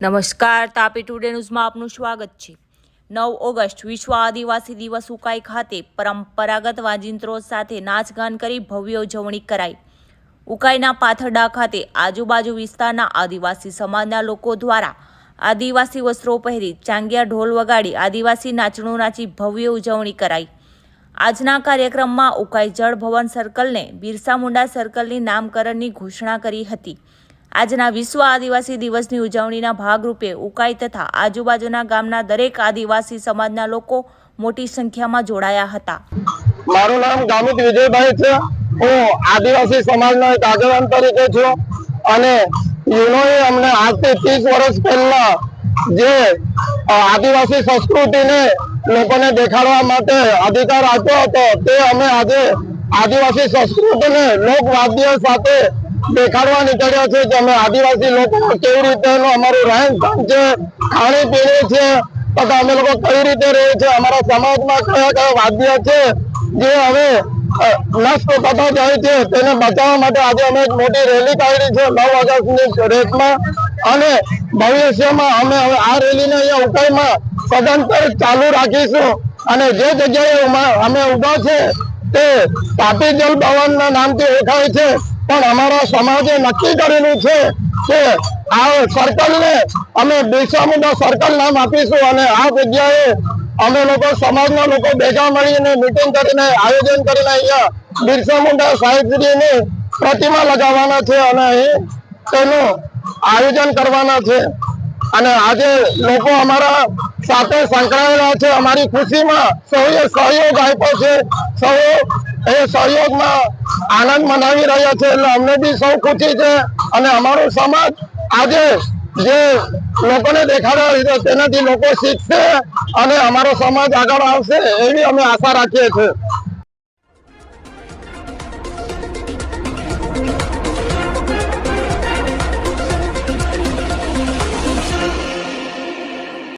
નમસ્કાર, તાપી ટુડે ન્યૂઝમાં આપનું સ્વાગત છે. નવ ઓગસ્ટ, વિશ્વ આદિવાસી દિવસ ઉકાઈ ખાતે પરંપરાગત વાજિંત્રો સાથે નાચગાન કરી ભવ્ય ઉજવણી કરાઈ. ઉકાઈના પાથરડા ખાતે આજુબાજુ વિસ્તારના આદિવાસી સમાજના લોકો દ્વારા આદિવાસી વસ્ત્રો પહેરી ચાંગિયા ઢોલ વગાડી આદિવાસી નાચણું નાચી ભવ્ય ઉજવણી કરાઈ. આજના કાર્યક્રમમાં ઉકાઈ જળ ભવન સર્કલને બિરસા મુંડા સર્કલની નામકરણની ઘોષણા કરી હતી. આજના વિશ્વ આદિવાસી દિવસની ઉજવણીના ભાગરૂપે ઉકાઈ તથા આજુબાજુના ગામના દરેક આદિવાસી સમાજના લોકો મોટી સંખ્યામાં જોડાયા હતા. મારું નામ ગામિત વિજયભાઈ છે. હું આદિવાસી સમાજનો એક આગેવાન તરીકે છું અને યુનોએ અમને આજથી ત્રીસ વર્ષ પહેલા જે આદિવાસી સંસ્કૃતિને લોકોને દેખાડવા માટે અધિકાર આપ્યો હતો, તે અમે આજે આદિવાસી સંસ્કૃતિને લોકવાદ્ય સાથે દેખાડવા નીકળ્યા છે કે અમે આદિવાસી લોકો કેવી રીતે અમારું રહેણ સહન છે, ખાણી પીણી છે તથા અમે લોકો કઈ રીતે રહે છે, અમારા સમાજમાં કયા કયા વાદ્ય છે, જે હવે નષ્ટ થતા જાય છે, તેને બચાવવા માટે આજે અમે એક મોટી રેલી કાઢી છે નવ ઓગસ્ટની રેટમાં અને ભવિષ્યમાં અમે હવે આ રેલીને અહીંયા ઉકાઈમાં સદંતર ચાલુ રાખીશું. અને જે જગ્યાએ અમે ઊભા છે તે તાપી જલ ભવનના નામથી ઓળખાય છે. પણ અમારા સમાજે નક્કી કરેલું છે કે આ સર્કલને અમે બિરસા મુંડા સર્કલ નામ આપીશું અને આ જગ્યાએ અમે લોકો સમાજના લોકો ભેગા મળીને મીટિંગ કરીને આયોજન કરીને અહીંયા બિરસા મુંડા સાહેબશ્રીની પ્રતિમા લગાવવાના છે અને અહીં તેનું આયોજન કરવાના છે. અને આજે લોકો અમારા સાથે સંકળાયેલા છે. અમારી ખુશીમાં સૌએ સહયોગ આપ્યો છે. સૌ એ સહયોગમાં આનંદ મનાવી રહ્યા છે એટલે અમને બી સૌ ખુશી છે અને અમારો સમાજ આજે જે લોકોને દેખાડવા લીધો તેનાથી લોકો શીખશે અને અમારો સમાજ આગળ આવશે એવી અમે આશા રાખીએ છીએ.